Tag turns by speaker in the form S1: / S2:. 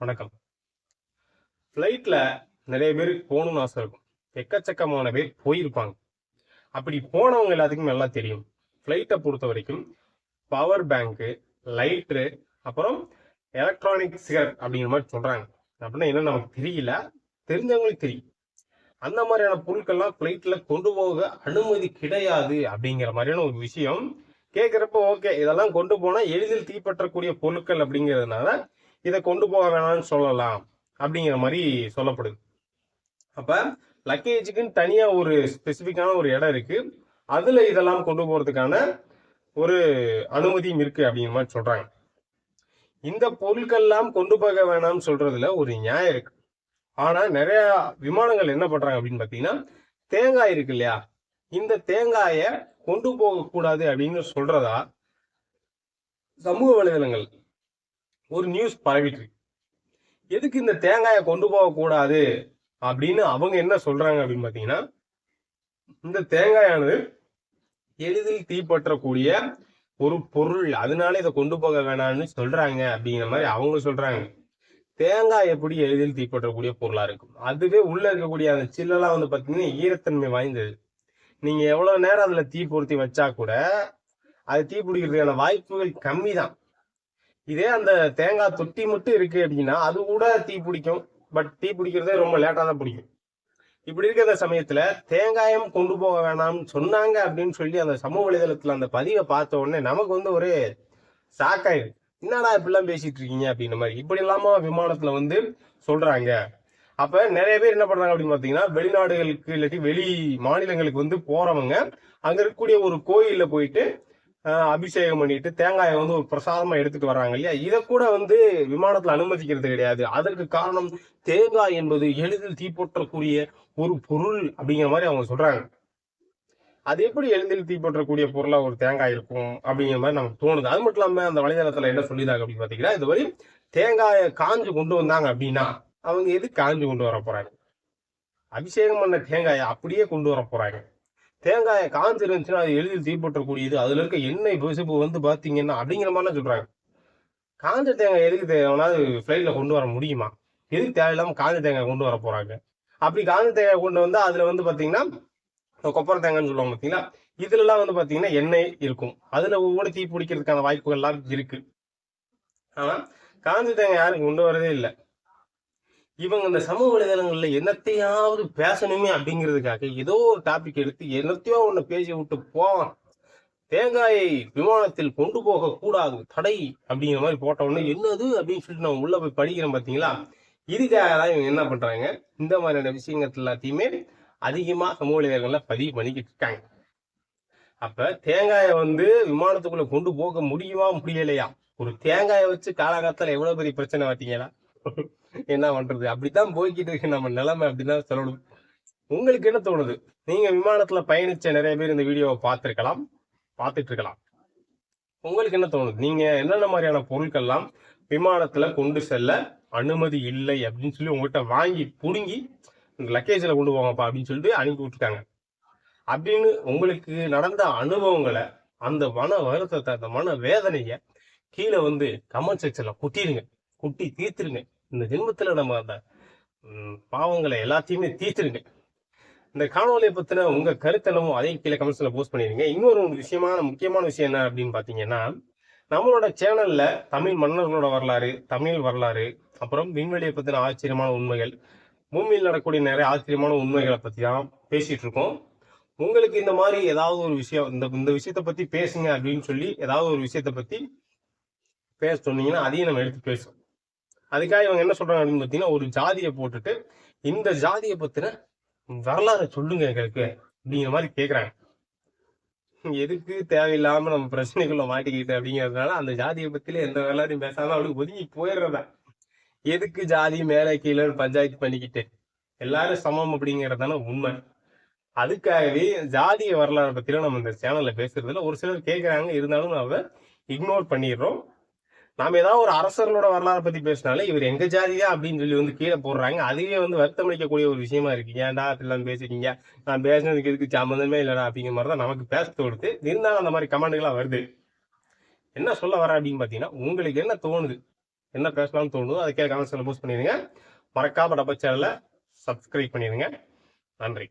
S1: வணக்கம். ஃப்ளைட்டில் நிறைய பேர் போகணும்னு ஆசை இருக்கும். எக்கச்சக்கமான பேர் போயிருப்பாங்க. அப்படி போனவங்க எல்லாத்துக்கும் நல்லா தெரியும். ஃப்ளைட்டை பொறுத்த வரைக்கும் பவர் பேங்க்கு லைட்ரு அப்புறம் எலக்ட்ரானிக் சிகரெட் அப்படிங்கிற மாதிரி சொல்கிறாங்க அப்படின்னா என்ன நமக்கு தெரியல. தெரிஞ்சவங்களுக்கு தெரியும். அந்த மாதிரியான பொருட்கள்லாம் ஃப்ளைட்டில் கொண்டு போக அனுமதி கிடையாது அப்படிங்கிற மாதிரியான ஒரு விஷயம். கேட்குறப்ப ஓகே இதெல்லாம் கொண்டு போனால் எளிதில் தீப்பற்றக்கூடிய பொருட்கள் அப்படிங்கிறதுனால இதை கொண்டு போக வேணாம்னு சொல்லலாம் அப்படிங்கிற மாதிரி சொல்லப்படுது. அப்போ லக்கேஜுக்குன்னு தனியாக ஒரு ஸ்பெசிஃபிக்கான ஒரு இடம் இருக்குது அதில் இதெல்லாம் கொண்டு போகிறதுக்கான ஒரு அனுமதியும் இருக்குது அப்படிங்கிற மாதிரி சொல்கிறாங்க இந்த பொருட்கள்லாம் கொண்டு போக வேணாம்னு சொல்கிறதுல ஒரு நியாயம் இருக்கு. ஆனால் நிறையா விமானங்கள் என்ன பண்ணுறாங்க அப்படின்னு பார்த்தீங்கன்னா தேங்காய் இருக்கு இல்லையா? இந்த தேங்காயை கொண்டு போகக்கூடாது அப்படின்னு சொல்கிறதா சமூக வலைதளங்கள் ஒரு நியூஸ் பரவிட்டு இருக்கு. எதுக்கு இந்த தேங்காயை கொண்டு போகக்கூடாது அப்படின்னு அவங்க என்ன சொல்றாங்க அப்படின்னு பாத்தீங்கன்னா இந்த தேங்காயானது எளிதில் தீப்பற்றக்கூடிய ஒரு பொருள். அதனால இதை கொண்டு போக வேணாம்னு சொல்றாங்க அப்படிங்கிற மாதிரி அவங்க சொல்றாங்க. தேங்காய் எப்படி எளிதில் தீப்பற்றக்கூடிய பொருளா இருக்கும்? அதுவே உள்ள இருக்கக்கூடிய அந்த சில்லெல்லாம் வந்து பாத்தீங்கன்னா ஈரத்தன்மை வாய்ந்தது. நீங்க எவ்வளவு நேரம் அதுல தீ பொருத்தி வச்சா கூட அது தீ பிடிக்கிறதுக்கான வாய்ப்புகள் கம்மி தான் இதே அந்த தேங்காய் தொட்டி மட்டும் இருக்கு அப்படின்னா அது கூட தீ பிடிக்கும். பட் தீ பிடிக்கிறதே ரொம்ப லேட்டாக தான் பிடிக்கும். இப்படி இருக்கிற சமயத்துல தேங்காயம் கொண்டு போக வேணாம்னு சொன்னாங்க அப்படின்னு சொல்லி அந்த சமூக வலைதளத்துல அந்த பதிவை பார்த்த உடனே நமக்கு வந்து ஒரு ஷாக்காயிருக்கு என்னடா இப்படிலாம் பேசிட்டு இருக்கீங்க? அப்படின்ற மாதிரி. இப்படி இல்லாம விமானத்துல வந்து சொல்றாங்க. அப்ப நிறைய பேர் என்ன பண்றாங்க அப்படின்னு பாத்தீங்கன்னா வெளிநாடுகளுக்கு இல்லாட்டி வெளி மாநிலங்களுக்கு வந்து போறவங்க அங்க இருக்கக்கூடிய ஒரு கோயில்ல போயிட்டு அபிஷேகம் பண்ணிட்டு தேங்காயை வந்து ஒரு பிரசாதமா எடுத்துட்டு வர்றாங்க இல்லையா? இதை கூட வந்து விமானத்துல அனுமதிக்கிறது கிடையாது. அதற்கு காரணம் தேங்காய் என்பது எளிதில் தீப்பற்றக்கூடிய ஒரு பொருள் அப்படிங்கிற மாதிரி அவங்க சொல்றாங்க. அது எப்படி எளிதில் தீப்பற்றக்கூடிய பொருளா ஒரு தேங்காய் இருக்கும் அப்படிங்கிற மாதிரி நமக்கு தோணுது. அது மட்டும் இல்லாம அந்த வலைதளத்துல என்ன சொல்லிதாங்க அப்படின்னு பாத்தீங்கன்னா இது மாதிரி தேங்காயை காஞ்சு கொண்டு வந்தாங்க அப்படின்னா அவங்க எது காஞ்சு கொண்டு வர போறாங்க? அபிஷேகம் பண்ண தேங்காயை அப்படியே கொண்டு வர போறாங்க. தேங்காயை காஞ்சு இருந்துச்சுன்னா அது எளிதில் தீப்பற்றக்கூடியது அதில் இருக்க எண்ணெய் பிசுப்பு வந்து பார்த்தீங்கன்னா அப்படிங்கிற மாதிரிலாம் சொல்கிறாங்க காஞ்ச தேங்காய் எதுக்கு தேவையானது ஃப்ளைட்டில் கொண்டு வர முடியுமா? எதுக்கு தேவையில்லாமல் காஞ்ச தேங்காய் கொண்டு வர போகிறாங்க அப்படி காஞ்ச தேங்காய் கொண்டு வந்தால் அதில் வந்து பார்த்தீங்கன்னா கொப்பரை தேங்காய்னு சொல்லுவாங்க பார்த்தீங்களா இதுலலாம் வந்து பார்த்தீங்கன்னா எண்ணெய் இருக்கும். அதில் கூட தீ பிடிக்கிறதுக்கான வாய்ப்புகள் இருக்குது ஆனால் காஞ்ச தேங்காய் யாரும் கொண்டு வரதே இல்லை. இவங்க இந்த சமூக வலைதளங்கள்ல என்னத்தையாவது பேசணுமே அப்படிங்கிறதுக்காக ஏதோ ஒரு டாபிக் எடுத்து என்னத்தையோ ஒன்று பேசி விட்டு போவான். தேங்காயை விமானத்தில் கொண்டு போக கூடாது தடை அப்படிங்கிற மாதிரி போட்ட உடனே என்னது அப்படின்னு சொல்லிட்டு நம்ம உள்ள போய் படிக்கிறோம் பாத்தீங்களா? இதுக்காக தான் இவங்க என்ன பண்றாங்க? இந்த மாதிரியான விஷயங்கள் எல்லாத்தையுமே அதிகமா சமூக வலைதளங்கள்ல பதிவு பண்ணிக்கிட்டு இருக்காங்க. அப்ப தேங்காயை வந்து விமானத்துக்குள்ள கொண்டு போக முடியுமா முடியலையா? ஒரு தேங்காயை வச்சு காலகாலத்துல எவ்வளவு பெரிய பிரச்சனை பார்த்தீங்களா என்ன பண்றது? அப்படித்தான் போய்கிட்டு இருக்கு நம்ம நிலைமை அப்படிதான் சொல்லணும். உங்களுக்கு என்ன தோணுது? நீங்க விமானத்துல பயணிச்ச நிறைய பேர் இந்த வீடியோவை பார்த்திருக்கலாம். பார்த்துட்டு இருக்கலாம். உங்களுக்கு என்ன தோணுது? நீங்க என்னென்ன மாதிரியான பொருட்கள்லாம் விமானத்துல கொண்டு செல்ல அனுமதி இல்லை அப்படின்னு சொல்லி உங்ககிட்ட வாங்கி புடுங்கி லக்கேஜில் கொண்டு போங்கப்பா அப்படின்னு சொல்லிட்டு அனுப்பி விட்டுருக்காங்க அப்படின்னு உங்களுக்கு நடந்த அனுபவங்களை அந்த மன வருத்தத்தை அந்த மன வேதனையை கீழே வந்து கமெண்ட் செக்ஷன்ல கொட்டிருங்க. கொட்டி தீர்த்துருங்க இந்த ஜென்மத்தில் நம்ம அந்த பாவங்களை எல்லாத்தையுமே தீர்த்துருங்க இந்த காணொலியை பற்றின உங்கள் கருத்தனமும் அதையும் கீழே கமெண்ட்ஸில் போஸ்ட் பண்ணிடுங்க. இன்னொரு ஒரு விஷயமான முக்கியமான விஷயம் என்ன அப்படின்னு பார்த்தீங்கன்னா நம்மளோட சேனலில் தமிழ் மன்னர்களோட வரலாறு தமிழ் வரலாறு அப்புறம் விண்வெளியை பற்றின ஆச்சரியமான உண்மைகள் பூமியில் நடக்கக்கூடிய நிறைய ஆச்சரியமான உண்மைகளை பற்றி தான் பேசிகிட்டு இருக்கோம். உங்களுக்கு இந்த மாதிரி ஏதாவது ஒரு விஷயம் இந்த இந்த விஷயத்தை பற்றி பேசுங்க அப்படின்னு சொல்லி ஏதாவது ஒரு விஷயத்தை பற்றி பேச சொன்னீங்கன்னா அதையும் நம்ம எடுத்து பேசுவோம். அதுக்காக இவங்க என்ன சொல்றாங்க அப்படின்னு பார்த்தீங்கன்னா ஒரு ஜாதியை போட்டுட்டு இந்த ஜாதியை பத்தின வரலாறை சொல்லுங்க எங்களுக்கு அப்படிங்கிற மாதிரி கேட்குறாங்க எதுக்கு தேவையில்லாம நம்ம பிரச்சனைக்குள்ள மாட்டிக்கிட்டு அப்படிங்கிறதுனால அந்த ஜாதியை பத்தில எந்த வரலாறையும் பேசாம அப்படி ஒதுங்கி போயிடுறதா? எதுக்கு ஜாதி மேலே கீழே பஞ்சாயத்து பண்ணிக்கிட்டு எல்லாரும் சமம் அப்படிங்கிறதான உண்மை. அதுக்காகவே ஜாதிய வரலாறு பத்திலாம் நம்ம இந்த சேனல்ல பேசுறதுல ஒரு சிலர் கேட்கறாங்க இருந்தாலும் நம்ம இக்னோர் பண்ணிடுறோம். நாம ஏதாவது ஒரு அரசர்களோட வரலாறு பத்தி பேசினாலே இவர் எங்க ஜாதியா அப்படின்னு சொல்லி வந்து கீழே போடுறாங்க. அதுவே வந்து வருத்தம் அளிக்கக்கூடிய ஒரு விஷயமா இருக்கு. ஏன்டா அப்படிலாம் பேசிட்டீங்க? நான் பேசுனதுக்கு எதுக்கு சம்மந்தமே இல்லடா அப்படிங்கிற மாதிரி தான் நமக்கு பேச தோணுது. இருந்தாலும் அந்த மாதிரி கமெண்ட்கள்லாம் வருது. என்ன சொல்ல வர அப்படின்னு பாத்தீங்கன்னா உங்களுக்கு என்ன தோணுது? என்ன பேசலாம்னு தோணுதோ அதை கீழே கமெண்ட்ஸில் போஸ்ட் பண்ணிடுங்க. மறக்காம நம்ம சேனலை சப்ஸ்கிரைப் பண்ணிடுங்க. நன்றி.